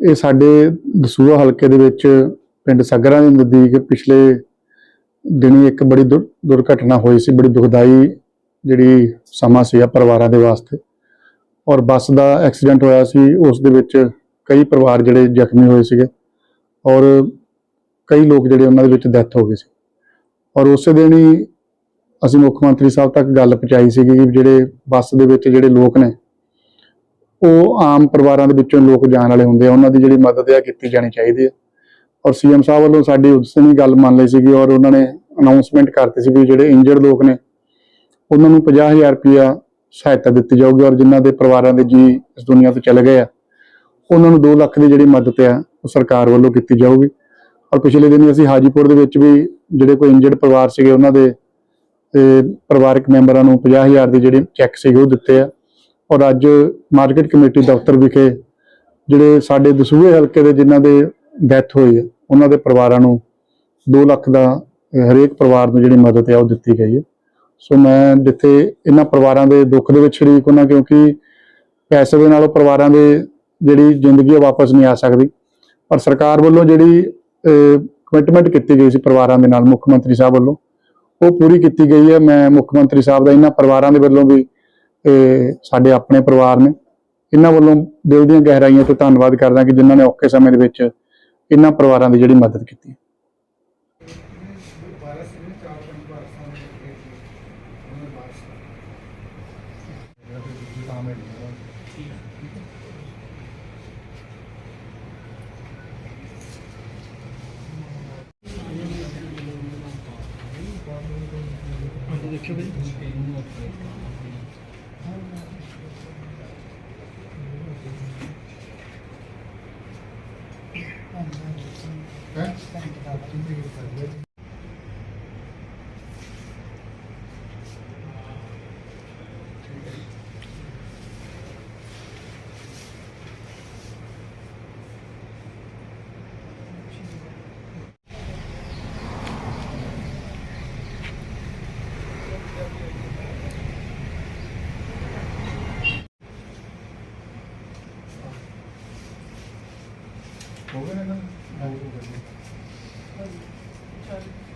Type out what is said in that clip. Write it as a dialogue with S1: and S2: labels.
S1: ਇਹ ਸਾਡੇ ਦਸੂਹਾ ਹਲਕੇ ਦੇ ਵਿੱਚ ਪਿੰਡ ਸੱਗਰਾਂ ਦੇ ਨਜ਼ਦੀਕ ਪਿਛਲੇ ਦਿਨੀ ਇੱਕ ਬੜੀ ਦੁਰ- ਦੁਰਘਟਨਾ ਹੋਈ ਸੀ, ਬੜੀ ਦੁਖਦਾਈ ਜਿਹੜੀ ਸਮਾਂ ਸੀਗਾ ਪਰਿਵਾਰਾਂ ਦੇ ਵਾਸਤੇ। ਔਰ ਬੱਸ ਦਾ ਐਕਸੀਡੈਂਟ ਹੋਇਆ ਸੀ, ਉਸ ਦੇ ਵਿੱਚ ਕਈ ਪਰਿਵਾਰ ਜਿਹੜੇ ਜ਼ਖਮੀ ਹੋਏ ਸੀਗੇ ਔਰ ਕਈ ਲੋਕ ਜਿਹੜੇ ਉਹਨਾਂ ਦੇ ਵਿੱਚ ਡੈਥ ਹੋ ਗਈ ਸੀ। ਔਰ ਉਸੇ ਦਿਨ ਹੀ ਅਸੀਂ ਮੁੱਖ ਮੰਤਰੀ ਸਾਹਿਬ ਤੱਕ ਗੱਲ ਪਹੁੰਚਾਈ ਸੀਗੀ ਕਿ ਜਿਹੜੇ ਬੱਸ ਦੇ ਵਿੱਚ ਜਿਹੜੇ ਲੋਕ ਨੇ ਉਹ ਆਮ ਪਰਿਵਾਰਾਂ ਦੇ ਵਿੱਚੋਂ ਲੋਕ ਜਾਣ ਵਾਲੇ ਹੁੰਦੇ ਆ, ਉਹਨਾਂ ਦੀ ਜਿਹੜੀ ਮਦਦ ਆ ਕੀਤੀ ਜਾਣੀ ਚਾਹੀਦੀ ਹੈ ਔਰ ਸੀਐਮ ਸਾਹਿਬ ਵੱਲੋਂ ਸਾਡੀ ਉਸ ਦਿਨ ਹੀ ਗੱਲ ਮੰਨ ਲਈ ਸੀਗੀ ਔਰ ਉਹਨਾਂ ਨੇ ਅਨਾਉਂਸਮੈਂਟ ਕਰਤੀ ਸੀ ਵੀ ਜਿਹੜੇ ਇੰਜਰਡ ਲੋਕ ਨੇ, ਉਹਨਾਂ ਨੂੰ 50000 ਰੁਪਇਆ ਸਹਾਇਤਾ ਦਿੱਤੀ ਜਾਊਗੀ ਔਰ ਜਿਨ੍ਹਾਂ ਦੇ ਪਰਿਵਾਰਾਂ ਦੇ ਜੀ ਇਸ ਦੁਨੀਆ ਤੋਂ ਚਲੇ ਗਏ ਆ, ਉਹਨਾਂ ਨੂੰ 2 ਲੱਖ ਦੀ ਜਿਹੜੀ ਮਦਦ ਆ, ਉਹ ਸਰਕਾਰ ਵੱਲੋਂ ਕੀਤੀ ਜਾਊਗੀ। ਔਰ ਪਿਛਲੇ ਦਿਨ ਅਸੀਂ ਹਾਜੀਪੁਰ ਦੇ ਵਿੱਚ ਵੀ ਜਿਹੜੇ ਕੋਈ ਇੰਜਰਡ ਪਰਿਵਾਰ ਸੀਗੇ, ਉਹਨਾਂ ਦੇ ਪਰਿਵਾਰਕ ਮੈਂਬਰਾਂ ਨੂੰ 50000 ਦੇ ਜਿਹੜੇ ਚੈੱਕ ਸੀਗੇ, ਉਹ ਦਿੱਤੇ ਆ। ਔਰ ਅੱਜ ਮਾਰਕੀਟ ਕਮੇਟੀ ਦਫ਼ਤਰ ਵਿਖੇ ਜਿਹੜੇ ਸਾਡੇ ਦਸੂਹੇ ਹਲਕੇ ਦੇ ਜਿਨ੍ਹਾਂ ਦੇ ਡੈਥ ਹੋਈ ਹੈ, ਉਹਨਾਂ ਦੇ ਪਰਿਵਾਰਾਂ ਨੂੰ 2 ਲੱਖ ਦਾ ਹਰੇਕ ਪਰਿਵਾਰ ਨੂੰ ਜਿਹੜੀ ਮਦਦ ਹੈ ਉਹ ਦਿੱਤੀ ਗਈ ਹੈ। ਸੋ ਮੈਂ ਜਿੱਥੇ ਇਹਨਾਂ ਪਰਿਵਾਰਾਂ ਦੇ ਦੁੱਖ ਦੇ ਵਿੱਚ ਸ਼ਰੀਕ ਹੋਣਾ ਕਿਉਂਕਿ ਪੈਸੇ ਦੇ ਨਾਲ ਪਰਿਵਾਰਾਂ ਦੇ ਜਿਹੜੀ ਜ਼ਿੰਦਗੀ ਹੈ ਵਾਪਸ ਨਹੀਂ ਆ ਸਕਦੀ। ਪਰ ਸਰਕਾਰ ਵੱਲੋਂ ਜਿਹੜੀ ਕਮਿਟਮੈਂਟ ਕੀਤੀ ਗਈ ਸੀ ਪਰਿਵਾਰਾਂ ਦੇ ਨਾਲ, ਮੁੱਖ ਮੰਤਰੀ ਸਾਹਿਬ ਵੱਲੋਂ, ਉਹ ਪੂਰੀ ਕੀਤੀ ਗਈ ਹੈ। ਮੈਂ ਮੁੱਖ ਮੰਤਰੀ ਸਾਹਿਬ ਦਾ ਇਹਨਾਂ ਪਰਿਵਾਰਾਂ ਦੇ ਵੱਲੋਂ ਵੀ ਇਹ ਸਾਡੇ ਆਪਣੇ ਪਰਿਵਾਰ ਨੇ ਇਹਨਾਂ ਵੱਲੋਂ ਦਿਲ ਦੀਆਂ ਗਹਿਰਾਈਆਂ ਤੋਂ ਧੰਨਵਾਦ ਕਰਦਾ ਕਿ ਜਿਨ੍ਹਾਂ ਨੇ ਔਖੇ ਸਮੇਂ ਦੇ ਵਿੱਚ ਇਹਨਾਂ ਪਰਿਵਾਰਾਂ ਦੀ ਜਿਹੜੀ ਮਦਦ ਕੀਤੀ
S2: ਦੇਖਿਓ ਬਈ।
S1: 먹으면 나오는 거지. ਗਿਆ ਨਾ